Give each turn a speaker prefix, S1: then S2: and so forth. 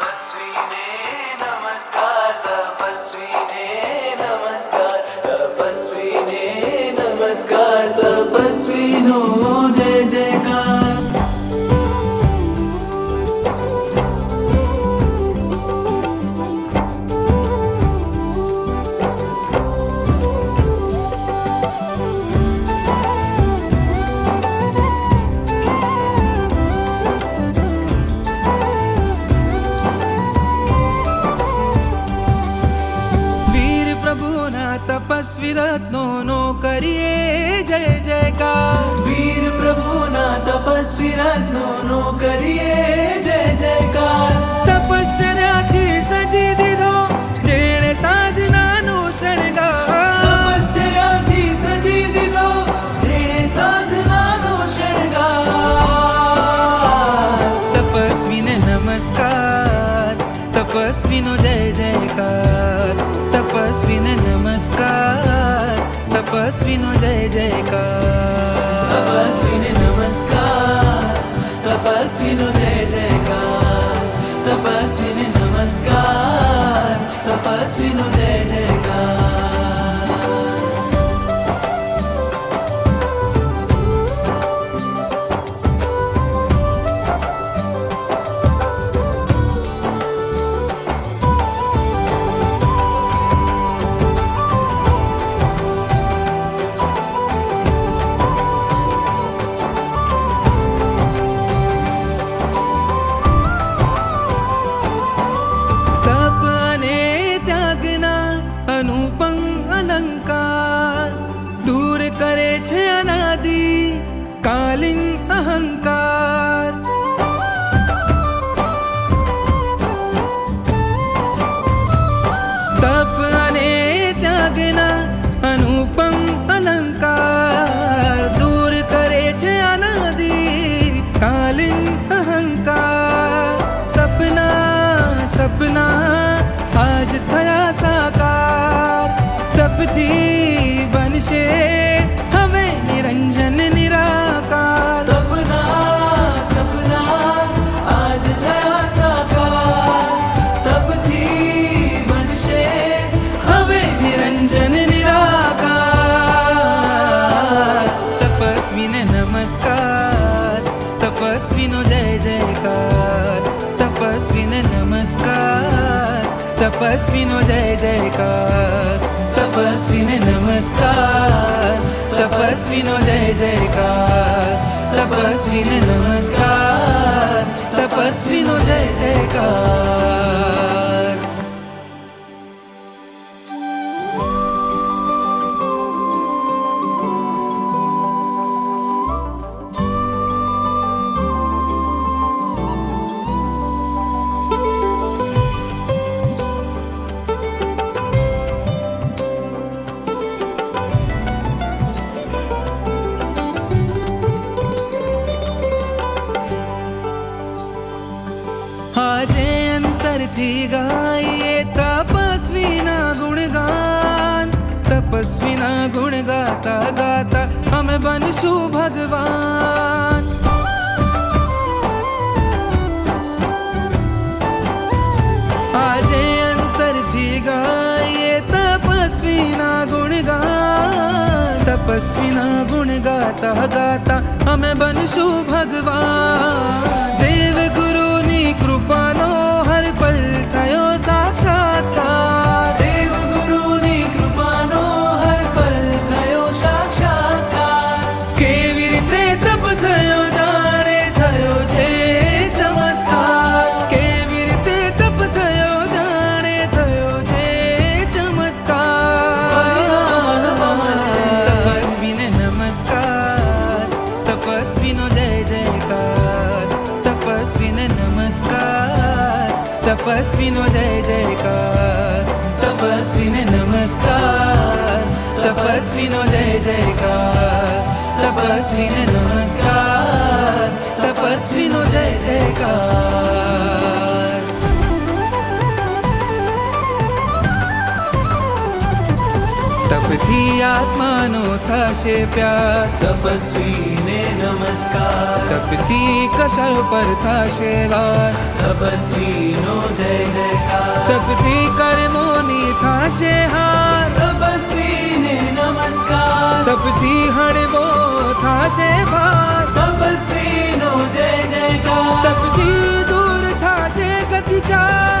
S1: तपस्विने नमस्कार
S2: પ્રભુના તપસ્વી રત્નો નો કરીએ જય જયકાર
S1: વીર પ્રભુના તપસ્વી રત્નોનો કરીએ જય જયકાર
S2: તપશ્ચર્યાથી સજી દીધો જેણે સાધનાનો શણગાર
S1: તપસ્યાથી સજી દીધો જેણે સાધનાનો શણગાર
S2: તપસ્વીને નમસ્કાર તપસ્વીનો જય तपस्विनो जय जयकार।
S1: तपस्विने नमस्कार। तपस्विनो जय जयकार। तपस्विने नमस्कार। तपस्विनो जय जयकार।
S2: ત્યાગના અનુપમ અલંકાર દૂર કરે છે અનાદિ કાલીન અહંકાર તપના સપના આજ થયા સાકાર તપથી તપસ્વીને નમસ્કાર તપસ્વીનો જય જયકાર તપસ્વીને નમસ્કાર તપસ્વીનો જય જયકાર તપસ્વીને નમસ્કાર તપસ્વીનો જય જયકાર તપસ્વીને નમસ્કાર તપસ્વીનો જય જયકાર तपस्विना गुण गाता गाता हम बनसु भगवान। आजे अंतर थी ये तपस्विना गुण गा तपस्विना गुण गाता गाता, हम बनसु भगवान। देव तपस्विनो जय जयकार। तपस्विने नमस्कार। तपस्विनो जय जयकार। तपस्विने नमस्कार। तपस्विनो जय जयकार। तपथी आत्मानो थाशे प्यार।
S1: तपस्वीने नमस्कार।
S2: तपती कशल पर था शेवा
S1: तपस्वीनो जय जयकार
S2: तपती कर्मोनी था शेहार
S1: तपस्वीने नमस्कार
S2: तपती हड़वो था शेभार
S1: तपस्वीनो जय जयकार
S2: तपती दूर था से गति चार।